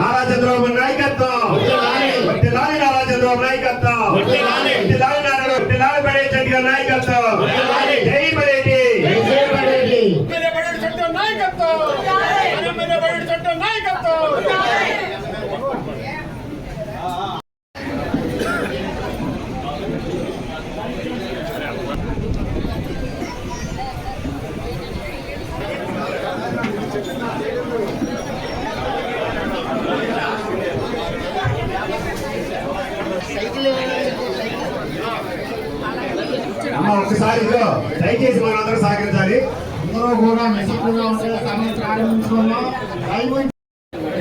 నారా చంద్రబాబు నాయకత్వం. నాయకత్వం వడ్డీలాలి నారా వడ్డీలాలి పడే చంద్ర నాయకత్వం. కూడా మెసెక్ట్గా ఉండే సమయం ప్రారంభించుకున్నాం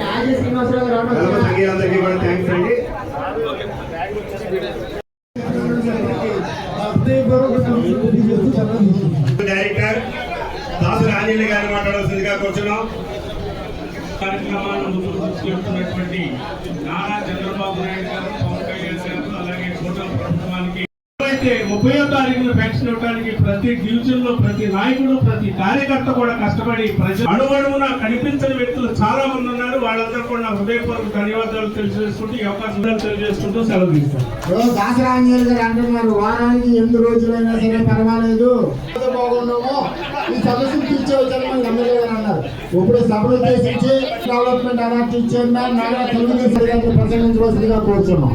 రాజే శ్రీనివాసరావు డైరెక్టర్ దాసు రాజేంద్ర గారిని మాట్లాడాల్సిందిగా కూర్చున్నాం కార్యక్రమాలను ముందుకు తీసుకెళ్తున్నటువంటి నారా చంద్రబాబు నాయుడు గారు పవన్ కళ్యాణ్ గారు అలాగే కూటమి ప్రభుత్వానికి అయితే ముప్పయో తారీఖున పెన్షన్ ఇవ్వడానికి ప్రతి డివిజన్లో ప్రతి నాయకుడు ప్రతి కార్యకర్త కూడా కష్టపడి ప్రజలు అణువణువున కనిపించని వ్యక్తులు చాలా మంది ఉన్నారు. వాళ్ళందరూ కూడా నా హృదయపూర్వక ధన్యవాదాలు తెలియజేసుకుంటూ ఈ అవకాశం తెలియజేసుకుంటూ సెలవు తీస్తాను దాసరాంజలి గారు అంటున్నారు వారానికి ఎనిమిది రోజులైనా సరే పర్వాలేదు. ఎంత ఈ సమస్యను తీర్చేవచ్చని వచ్చారు మనకి అన్నారు. ఇప్పుడు సభలు ఉద్దేశించి డెవలప్మెంట్ అవార్డు ఇచ్చేది నాగా తెలుగుదేశం గారిని ప్రసంగించవలసిందిగా కోరుతున్నాం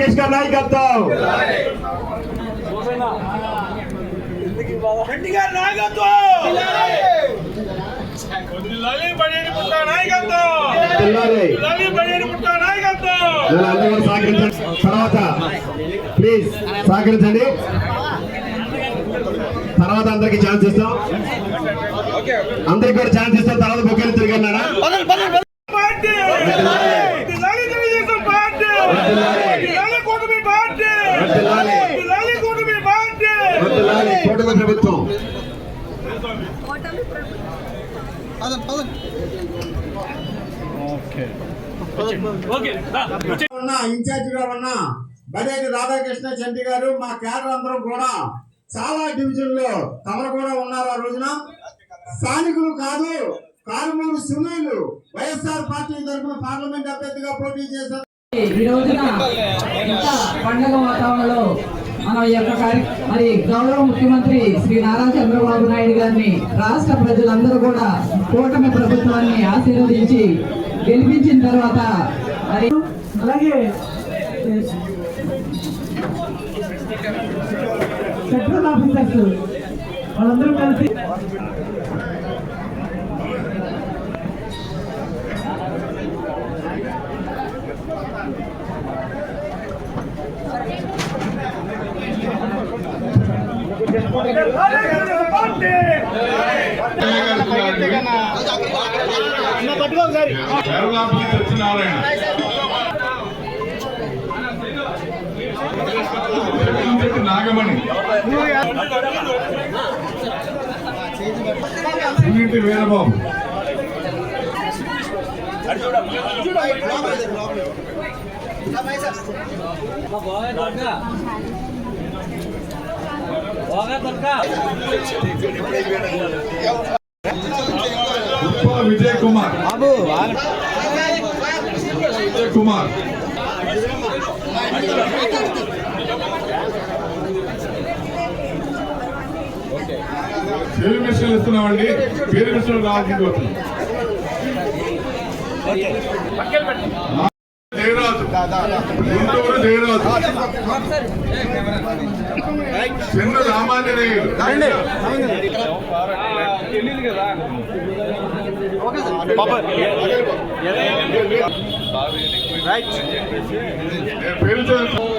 లోకేష్ గారి నాయకత్వం. రెడ్డి గారి నాయకత్వం. తర్వాత ప్లీజ్ సహకరించండి. తర్వాత అందరికి ఛాన్స్ ఇస్తాం. అందరికి కూడా ఛాన్స్ ఇస్తాం. తర్వాత బొక్కలు తిరిగన్నారా పార్టీ వదిలాలి తెలుగుదేశం పార్టీ వదిలాలి కూటమి పార్టీ వదిలాలి. వదిలాలి కూటమి పార్టీ వద్దులాలి కూటమి ప్రభుత్వం ఉన్న ఇన్ఛార్జ్గా ఉన్న బడేటి రాధాకృష్ణ చంటి గారు మా కేడర్ అందరూ కూడా చాలా డివిజన్లో తమరు కూడా ఉన్నారు ఆ రోజున. స్థానికులు కాదు కారుమూరు సునీలు వైఎస్ఆర్ పార్టీ తరఫున పార్లమెంట్ అభ్యర్థిగా పోటీ చేశారు. ఈ రోజున ఇంత పండగ వాతావరణంలో మన యొక్క మరి గౌరవ ముఖ్యమంత్రి శ్రీ నారా చంద్రబాబు నాయుడు గారిని రాష్ట్ర ప్రజలందరూ కూడా కూటమి ప్రభుత్వాన్ని ఆశీర్వదించి గెలిపించిన తర్వాత మరి అలాగే సెక్టర్ ఆఫీసర్స్ వాళ్ళందరూ కలిసి నాగమణి. సునీటి వీరబాబు ఉప్పల విజయ్ కుమార్. విజయ్ కుమార్. పేరు మిషన్ ఇస్తున్నామండి పేరు మిషన్ రావాల్సింది వస్తుంది చేయరాదు గుంటూరు చేయరాదు చిన్న రామాంజనేయుడు.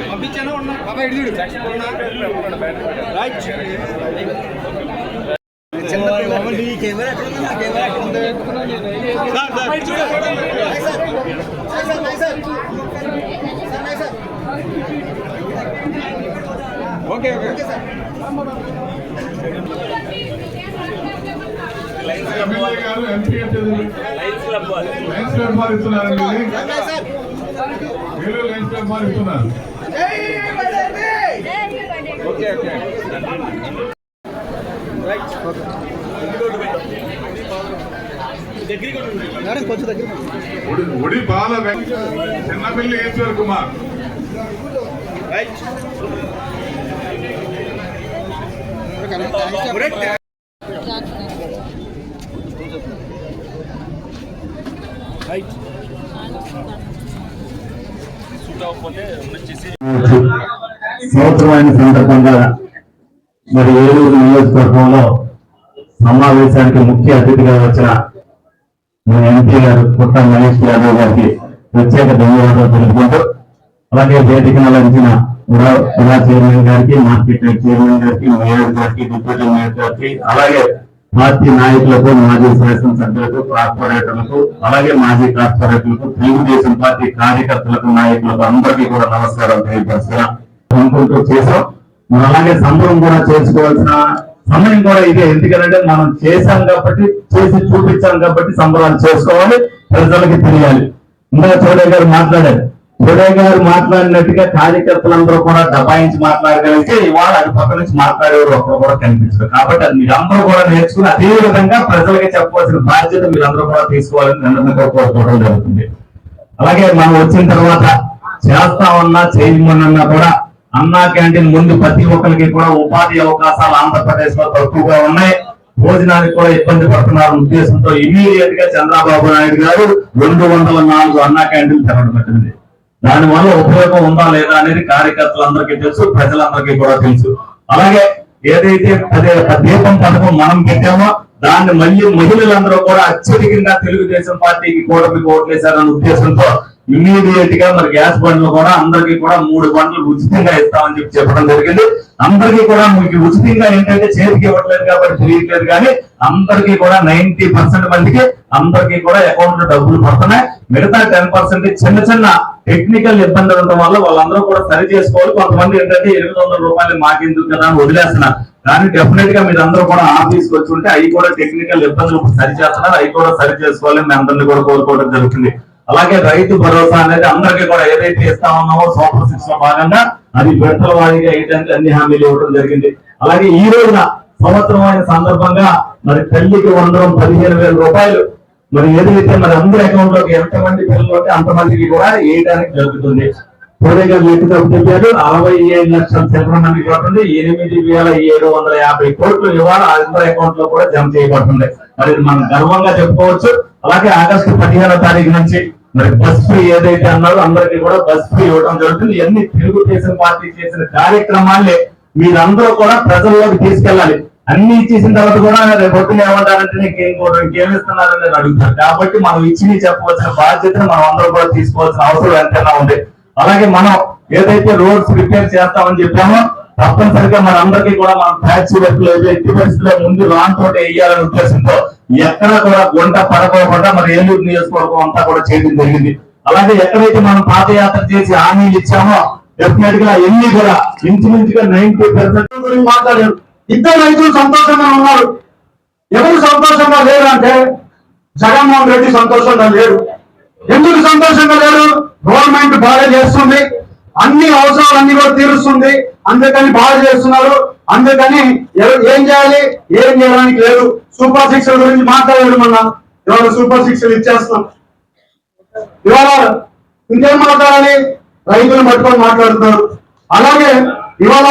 పంపించాను బాబా ఇడిదుడు right camera camera sir sir. నేను పేరు చదువు- ఎమ్మెల్యే గారు ఎంపీ అంటే లయన్స్ క్లబ్ వారు ఇస్తున్నారండి ఇది. వీళ్ళు లయన్స్ క్లబ్ వారు ఇస్తున్నారు ఒడి ఒడి బాల వెంక- చిన్నపల్లి ఈశ్వర్ కుమార్ సంవత్సరమైన సందర్భంగా మరి ఏలూరు నియోజకవర్గంలో సమావేశానికి ముఖ్య అతిథిగా వచ్చిన మన ఎంపీ గారు పుట్ట మహేష్ యాదవ్ గారికి ప్రత్యేక ధన్యవాదాలు తెలుపుకుంటూ అలాగే వేదిక నలంచిన ఉడా చైర్మన్ గారికి మార్కెట్ చైర్మన్ గారికి మేయర్ గారికి డిప్యూటీ మేయర్ గారికి అలాగే పార్టీ నాయకులకు మాజీ శాసనసభ్యులకు కార్పొరేటర్లకు అలాగే మాజీ కార్పొరేటర్లకు తెలుగుదేశం పార్టీ కార్యకర్తలకు నాయకులకు అందరికీ కూడా నమస్కారం తెలియపరుస్తున్నా. అనుకుంటూ చేసాం మనం అలాగే సంబరం కూడా చేసుకోవాల్సిన సమయం కూడా ఇదే. ఎందుకంటే మనం చేశాం కాబట్టి చేసి చూపించాం కాబట్టి సంబరాలు చేసుకోవాలి ప్రజలకి తెలియాలి. ఇంకా చౌడే గారు మాట్లాడారు. చౌడే గారు మాట్లాడినట్టుగా కార్యకర్తలందరూ కూడా దబాయించి మాట్లాడగలిగితే ఇవాళ అది పక్క నుంచి మాట్లాడేవారు ఒక్కరు కూడా కనిపించరు. కాబట్టి అది మీరందరూ కూడా నేర్చుకుని అదే విధంగా ప్రజలకి చెప్పవలసిన బాధ్యత మీరందరూ కూడా తీసుకోవాలని నన్ను కోరుకోవడం జరుగుతుంది. అలాగే మనం వచ్చిన తర్వాత చేస్తామన్నా చేయమన్నా కూడా అన్నా క్యాంటీన్ ముందు ప్రతి ఒక్కరికి కూడా ఉపాధి అవకాశాలు ఆంధ్రప్రదేశ్లో తక్కువగా ఉన్నాయి. భోజనానికి కూడా ఇబ్బంది పడుతున్నారు. ఉద్దేశంతో ఇమీడియట్గా చంద్రబాబు నాయుడు గారు రెండు వందల నాలుగు అన్నా క్యాంటీన్ తెరవడం పెట్టింది దాని వల్ల ఉపయోగం ఉందా లేదా అనేది కార్యకర్తలందరికీ తెలుసు ప్రజలందరికీ కూడా తెలుసు. అలాగే ఏదైతే దీపం పథకం మనం పెట్టామో దాన్ని మళ్ళీ మహిళలందరూ కూడా అత్యధికంగా తెలుగుదేశం పార్టీకి కూడా మీకు ఓట్లేశారన్న ఉద్దేశంతో ఇమ్మీడియట్గా మరి గ్యాస్ బండ్లు కూడా అందరికీ కూడా మూడు బండ్లు ఉచితంగా ఇస్తామని చెప్పి చెప్పడం జరిగింది. అందరికీ కూడా మీకు ఉచితంగా ఏంటంటే చేతికి ఇవ్వట్లేదు కాబట్టి తెలియట్లేదు కానీ అందరికీ కూడా నైన్టీ పర్సెంట్ మందికి అందరికీ కూడా అకౌంట్లో డబ్బులు పడుతున్నాయి. మిగతా టెన్ పర్సెంట్ చిన్న చిన్న టెక్నికల్ ఇబ్బందులు ఉండడం వల్ల వాళ్ళందరూ కూడా సరి చేసుకోవాలి. కొంతమంది ఏంటంటే ఎనిమిది వందల రూపాయలు మాకెందుకు కదా అని వదిలేస్తున్నారు. కానీ డెఫినెట్గా మీరు అందరూ కూడా ఆఫీస్కి వచ్చి ఉంటే అవి కూడా టెక్నికల్ ఇబ్బందులు సరి చేస్తున్నారు. అవి కూడా సరి చేసుకోవాలని మీ అందరినీ కూడా కోరుకోవడం జరుగుతుంది. అలాగే రైతు భరోసా అనేది అందరికీ కూడా ఏదైతే ఇస్తా ఉన్నామో సూపర్ సిక్స్లో భాగంగా అది విడతల వారీగా వేయడానికి అన్ని హామీలు ఇవ్వడం జరిగింది. అలాగే ఈ రోజున సంవత్సరం అయిన సందర్భంగా మరి తల్లికి వందరం పదిహేను వేల రూపాయలు. మరి ఏదైతే మరి అందరి అకౌంట్లోకి ఎంతమంది పిల్లలు ఉంటే అంతమందికి కూడా వేయడానికి జరుగుతుంది. మోడీ గారు లెక్క చెప్పారు అరవై ఏడు లక్షల చిల్లర పడుతుంది ఎనిమిది వేల ఏడు వందల యాభై కోట్లు ఇవాళ ఆంధ్ర అకౌంట్లో కూడా జమ చేయబడుతుంది. మరి మనం గర్వంగా చెప్పుకోవచ్చు. అలాగే ఆగస్టు పదిహేనో తారీఖు నుంచి మరి బస్ ఫ్రీ ఏదైతే అన్నారో అందరికీ కూడా బస్ ఫ్రీ ఇవ్వడం జరుగుతుంది. ఇవన్నీ తెలుగుదేశం పార్టీ చేసిన కార్యక్రమాలే. మీరందరూ కూడా ప్రజల్లోకి తీసుకెళ్ళాలి. అన్ని ఇచ్చేసిన తర్వాత కూడా రేపు పొద్దున ఏమంటారంటే నీకేం కూడా ఇంకేం ఇస్తున్నారని అడుగుతారు. కాబట్టి మనం ఇచ్చి చెప్పవలసిన బాధ్యతను మనం అందరూ కూడా తీసుకోవాల్సిన అవసరం ఎంతైనా ఉంది. అలాగే మనం ఏదైతే రోడ్స్ రిపేర్ చేస్తామని చెప్పామో తప్పనిసరిగా మన అందరికీ కూడా మనం ట్యాక్సీ వర్క్లు ఎట్టి పరిస్థితుల్లో ముందు లాంగ్ తోట వేయాలనే ఉద్దేశంతో ఎక్కడ కూడా గుంట పడకోకుండా మరి ఏలూరు నియోజకవర్గం అంతా కూడా చేయడం జరిగింది. అలాగే ఎక్కడైతే మనం పాదయాత్ర చేసి హామీలు ఇచ్చామో డెఫినెట్గా ఎన్ని కూడా ఇంచుమించుగా నైన్టీ పర్సెంట్ గురించి మాట్లాడారు. ఇద్దరు రైతులు సంతోషంగా ఉన్నారు. ఎవరు సంతోషంగా లేరు అంటే జగన్మోహన్ రెడ్డి సంతోషంగా లేరు. ఎందుకు సంతోషంగా లేరు? గవర్నమెంట్ బాగా చేస్తుంది. అన్ని అవసరాలన్నీ కూడా తీరుస్తుంది. అందుకని బాగా చేస్తున్నారు. అందుకని ఏం చేయాలి? ఏం చేయడానికి లేదు. సూపర్ సిక్స్ గురించి మాట్లాడలేదు మొన్న. ఇవాళ సూపర్ సిక్స్ ఇచ్చేస్తున్నాం. ఇవాళ ఇంకేం మాట్లాడాలి? రైతులు పట్టుకొని మాట్లాడుతున్నారు. అలాగే ఇవాళ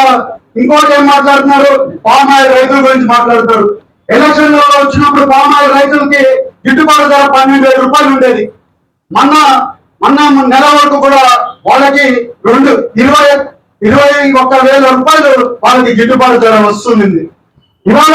ఇంకోటి ఏం మాట్లాడుతున్నారు? పామ్ రైతుల గురించి మాట్లాడుతారు ఎలక్షన్లో వచ్చినప్పుడు పామ్ రైతులకి గిట్టుబాటు ధర పన్నెండు వేల రూపాయలు ఉండేది. మొన్న మొన్న నెల వరకు కూడా వాళ్ళకి రెండు ఇరవై ఇరవై ఒక్క వేల రూపాయలు వాళ్ళకి గిట్టుబాటు ధర వస్తుంది ఇవాళ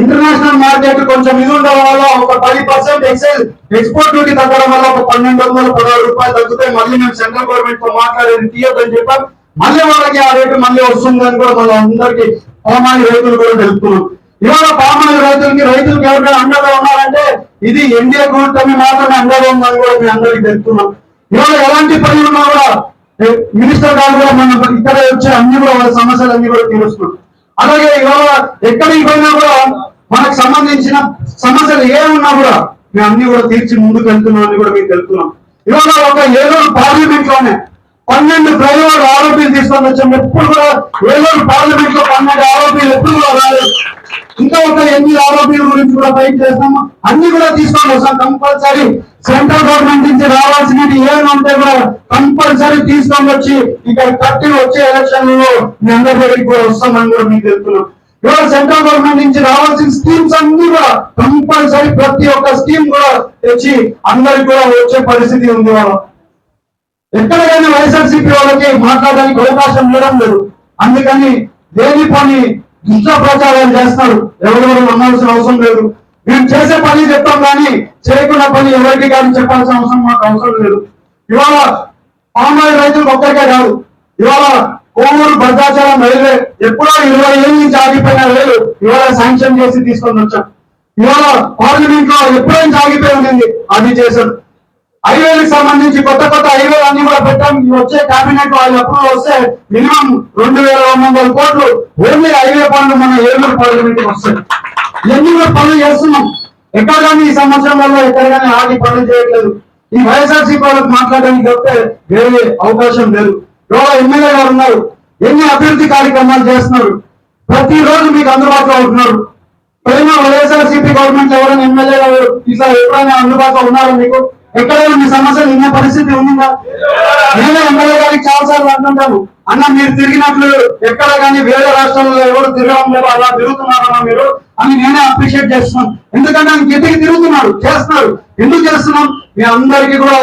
ఇంటర్నేషనల్ మార్కెట్ కొంచెం ఇది ఉండడం వల్ల ఒక పది పర్సెంట్ ఎక్సైజ్ ఎక్స్పోర్ట్ డ్యూటీ తగ్గడం వల్ల ఒక పన్నెండు వందల పదహారు రూపాయలు తగ్గుతాయి మళ్ళీ మేము సెంట్రల్ గవర్నమెంట్తో మాట్లాడేది తీయొద్దని చెప్పాం. మళ్ళీ వాళ్ళకి ఆ రేటు మళ్ళీ వస్తుందని కూడా మన అందరికి పామాయిల్ రైతులు కూడా తెలుపుతున్నాం ఇవాళ పామాయిల్ రైతులకి రైతులకి ఎవరికైనా అండగా ఉన్నారంటే ఇది ఎన్డీఏ కూటమి మాత్రమే అందరం ఉందని కూడా మేము అందరికి తెలుపుతున్నాం ఇవాళ ఎలాంటి పని ఉన్నా కూడా మినిస్టర్ గారు కూడా మన ఇక్కడ వచ్చే అన్ని కూడా వాళ్ళ సమస్యలు అన్ని కూడా తీరుస్తున్నాం అలాగే ఇవాళ ఎక్కడికి పోయినా కూడా మనకు సంబంధించిన సమస్యలు ఏమున్నా కూడా మేము అన్ని కూడా తీర్చి ముందుకు వెళ్తున్నాం అని కూడా మీకు తెలుపుతున్నాం ఇవాళ ఒక ఏదో పార్లమెంట్లోనే పన్నెండు డ్రైవర్ ఆరోపీలు తీసుకొని వచ్చాం. ఎప్పుడు కూడా ఏలూరు పార్లమెంట్లో పన్నెండు ఆరోపీలు ఎప్పుడు కూడా రాలేదు. ఇంకా ఒక ఎనిమిది ఆరోపీల గురించి కూడా ఫైట్ చేస్తాము అన్ని కూడా తీసుకొని వస్తాం. కంపల్సరీ సెంట్రల్ గవర్నమెంట్ నుంచి రావాల్సినవి ఏమైనా ఉంటే కూడా కంపల్సరీ తీసుకొని వచ్చి ఇక్కడ కట్టి వచ్చే ఎలక్షన్లో మీ అందరి దగ్గరికి కూడా వస్తామని కూడా మీకు తెలుపుతున్నాం ఇవాళ సెంట్రల్ గవర్నమెంట్ నుంచి రావాల్సిన స్కీమ్స్ అన్ని కూడా కంపల్సరీ ప్రతి ఒక్క స్కీమ్ కూడా తెచ్చి అందరికి కూడా వచ్చే పరిస్థితి ఉంది. వాళ్ళు ఎక్కడైనా వైఎస్ఆర్సీపీ వాళ్ళకి మాట్లాడడానికి అవకాశం ఇవ్వడం లేదు. అందుకని దేని పని దుష్ట ప్రచారాలు చేస్తారు? ఎవరెవరు నమ్మాల్సిన అవసరం లేదు. మేము చేసే పని చెప్తాం కానీ చేయకుండా పని ఎవరికి కానీ చెప్పాల్సిన అవసరం మాకు అవసరం లేదు. ఇవాళ పామాయిల్ రైతులకు ఒక్కరికే కాదు. ఇవాళ కోవూరు భద్రాచలం రైల్వే ఎప్పుడో ఇరవై ఏళ్ళ నుంచి ఆగిపోయిన రైలు ఇవాళ శాంక్షన్ చేసి తీసుకొని వచ్చాం. ఇవాళ పార్లమెంట్లో ఎప్పుడైనా ఆగిపోయి ఉంది అది చేశారు. హైవేలకు సంబంధించి కొత్త కొత్త హైవేలు అన్ని కూడా పెట్టాం. వచ్చే కేబినెట్ వాళ్ళు అప్రూవ్ వస్తే మినిమం రెండు వేల రెండు వందల కోట్లు ఓన్లీ హైవే పనులు మన ఏలూరు పార్లమెంట్కి వస్తాయి. ఇవన్నీ కూడా పనులు చేస్తున్నాం. ఎక్కడ కానీ ఈ సంవత్సరం వల్ల ఎక్కడ కానీ ఆగి పనులు చేయట్లేదు. ఈ వైఎస్ఆర్సీ వాళ్ళకి మాట్లాడడానికి చెప్తే వేరే అవకాశం లేదు. ఇవాళ ఎమ్మెల్యే గారు ఉన్నారు. ఎన్ని అభివృద్ధి కార్యక్రమాలు చేస్తున్నారు? ప్రతిరోజు మీకు అందుబాటులో ఉంటున్నారు. ప్రేమ వైఎస్ఆర్సీపీ గవర్నమెంట్ ఎవరైనా ఎమ్మెల్యే గారు ఇట్లా ఎప్పుడైనా అందుబాటులో ఉన్నారా మీకు? ఎక్కడైనా మీ సమస్యలు వినే పరిస్థితి ఉందా నేనే ఎమ్మెల్యే గారికి చాలా సార్లు అంటుంటాను. అన్న మీరు తిరిగినట్లు ఎక్కడ కానీ వేరే రాష్ట్రాల్లో ఎవరు తిరగడం లేదు అలా తిరుగుతున్నారన్నా మీరు అని నేనే అప్రిషియేట్ చేస్తున్నాను. ఎందుకంటే ఆయన గట్టికి తిరుగుతున్నాడు చేస్తున్నారు. ఎందుకు చేస్తున్నాం? మీ అందరికీ కూడా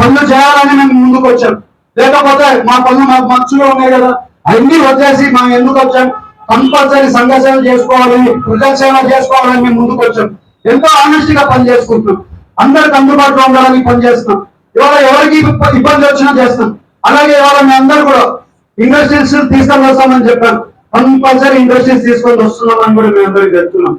పనులు చేయాలని మేము ముందుకు వచ్చాం. లేకపోతే మా పనులు మాకు మచ్చులో ఉన్నాయి కదా. అన్ని వచ్చేసి మనం ఎందుకు వచ్చాం? కంపల్సరీ సంఘ సేవ చేసుకోవాలని ప్రజాసేవ చేసుకోవాలని మేము ముందుకు వచ్చాం. ఎంతో ఆనెస్ట్గా పని చేసుకుంటున్నాం. అందరికి అందుబాటులో ఉండాలని పని చేస్తున్నాం. ఇవాళ ఎవరికి ఇబ్బంది వచ్చినా చేస్తాం అలాగే ఇవాళ మీ అందరు కూడా ఇండస్ట్రీస్ తీసుకొని వస్తామని చెప్పాను కంపల్సరీ ఇండస్ట్రీస్ తీసుకొని వస్తున్నామని కూడా మేము అందరికి చెప్తున్నాం.